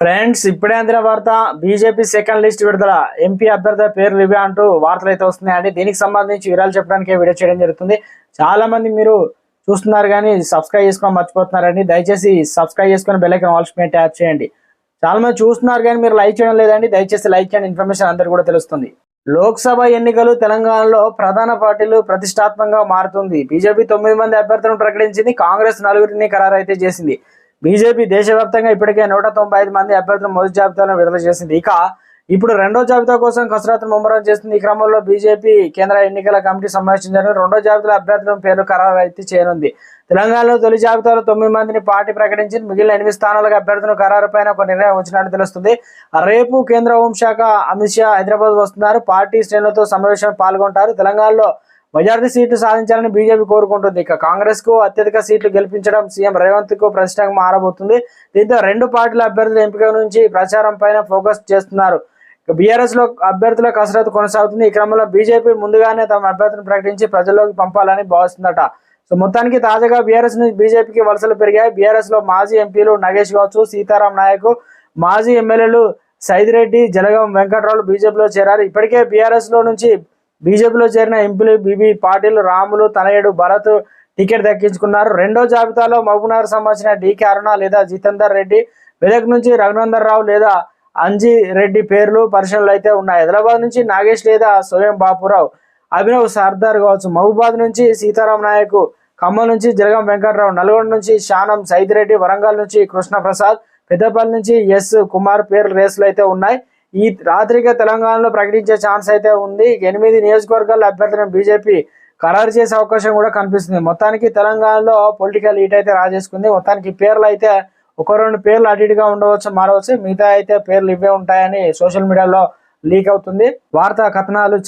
Friends ఇప్పుడే అందిన వార్త బీజేపీ సెకండ్ లిస్ట్ విడుదల. ఎంపీ అభ్యర్థుల పేరు ఇవే అంటూ వార్తలు అయితే వస్తున్నాయండి దీనికి సంబంధించి వివరాలు చెప్పడానికి వీడియో చేయడం జరుగుతుంది. చాలా మంది మీరు చూస్తున్నారు కానీ సబ్స్క్రైబ్ చేసుకొని మర్చిపోతున్నారండి. దయచేసి సబ్స్క్రైబ్ చేసుకొని బెల్ ఐకాన్ ఆల్స్ మీద ట్యాప్ చేయండి. చాలా మంది చూస్తున్నారు కానీ మీరు లైక్ చేయడం లేదండి. దయచేసి లైక్ చేయండి. ఇన్ఫర్మేషన్ అందరు కూడా తెలుస్తుంది. లోక్సభ ఎన్నికలు తెలంగాణలో ప్రధాన పార్టీలు ప్రతిష్టాత్మకంగా మారుతుంది. బీజేపీ తొమ్మిది మంది అభ్యర్థులను ప్రకటించింది. కాంగ్రెస్ నలుగురిని ఖరారు అయితే చేసింది. బీజేపీ దేశవ్యాప్తంగా ఇప్పటికే నూట తొంభై ఐదు మంది అభ్యర్థులు మొదటి జాబితాను విడుదల చేసింది. ఇక ఇప్పుడు రెండో జాబితా కోసం కసరత్తు ముమ్మరం చేస్తుంది ఈ క్రమంలో బీజేపీ కేంద్ర ఎన్నికల కమిటీ సమావేశం రెండో జాబితాలో అభ్యర్థుల పేర్లు ఖరారు అయితే చేయనుంది. తెలంగాణలో తొలి జాబితాలో తొమ్మిది మందిని పార్టీ ప్రకటించింది. మిగిలిన ఎనిమిది స్థానాలకు అభ్యర్థులను ఖరారు పైన ఒక నిర్ణయం వచ్చినట్టు తెలుస్తుంది. రేపు కేంద్ర హోంశాఖ అమిత్ షా హైదరాబాద్ వస్తున్నారు. పార్టీ శ్రేణులతో సమావేశం పాల్గొంటారు. తెలంగాణలో మెజారిటీ సీట్లు సాధించాలని బీజేపీ కోరుకుంటుంది. ఇక కాంగ్రెస్కు అత్యధిక సీట్లు గెలిపించడం సీఎం రేవంత్కు ప్రశ్నగా మారబోతుంది. దీంతో రెండు పార్టీల అభ్యర్థుల ఎంపిక నుంచి ప్రచారం పైన ఫోకస్ చేస్తున్నారు. బీఆర్ఎస్లో అభ్యర్థుల కసరత్తు కొనసాగుతుంది. ఈ క్రమంలో బీజేపీ ముందుగానే తమ అభ్యర్థిని ప్రకటించి ప్రజల్లోకి పంపాలని భావిస్తుందట. సో మొత్తానికి తాజాగా బీఆర్ఎస్ నుంచి బీజేపీకి వలసలు పెరిగాయి. బీఆర్ఎస్లో మాజీ ఎంపీలు నగేష్ కావచ్చు సీతారాం నాయక్ మాజీ ఎమ్మెల్యేలు సైదిరెడ్డి జలగం వెంకట్రావు బీజేపీలో చేరారు. ఇప్పటికే బీఆర్ఎస్లో నుంచి బీజేపీలో చేరిన ఎంపీలు బీబీ పాటిల్ రాములు తనయుడు భరత్ టికెట్ దక్కించుకున్నారు. రెండో జాబితాలో మహబూబ్నగర్ సంబంధించిన డీకే అరుణ లేదా జితేందర్ రెడ్డి మెదక్ నుంచి రఘునందర్ రావు లేదా అంజీ రెడ్డి పేర్లు పరిశీలనలు అయితే ఉన్నాయి. హైదరాబాద్ నుంచి నాగేష్ లేదా స్వయం బాపురావు అభినవ్ సర్దార్ కావచ్చు. మహబూబాద్ నుంచి సీతారాం నాయక్ ఖమ్మం నుంచి జలగం వెంకటరావు నల్గొండ నుంచి శానం సైదిరెడ్డి వరంగల్ నుంచి కృష్ణప్రసాద్ పెద్దపల్లి నుంచి ఎస్ కుమార్ పేర్లు రేసులు అయితే ఉన్నాయి. ఈ రాత్రిగా తెలంగాణలో ప్రకటించే ఛాన్స్ అయితే ఉంది. ఎనిమిది నియోజకవర్గాల అభ్యర్థులను బీజేపీ ఖరారు చేసే అవకాశం కూడా కనిపిస్తుంది. మొత్తానికి తెలంగాణలో పొలిటికల్ ఈట్ అయితే రాజేసుకుంది. మొత్తానికి పేర్లు అయితే ఒక రెండు పేర్లు అటు ఇటుగా ఉండవచ్చు మారవచ్చు. మిగతా అయితే పేర్లు ఇవే ఉంటాయని సోషల్ మీడియాలో లీక్ అవుతుంది. వార్తా కథనాలు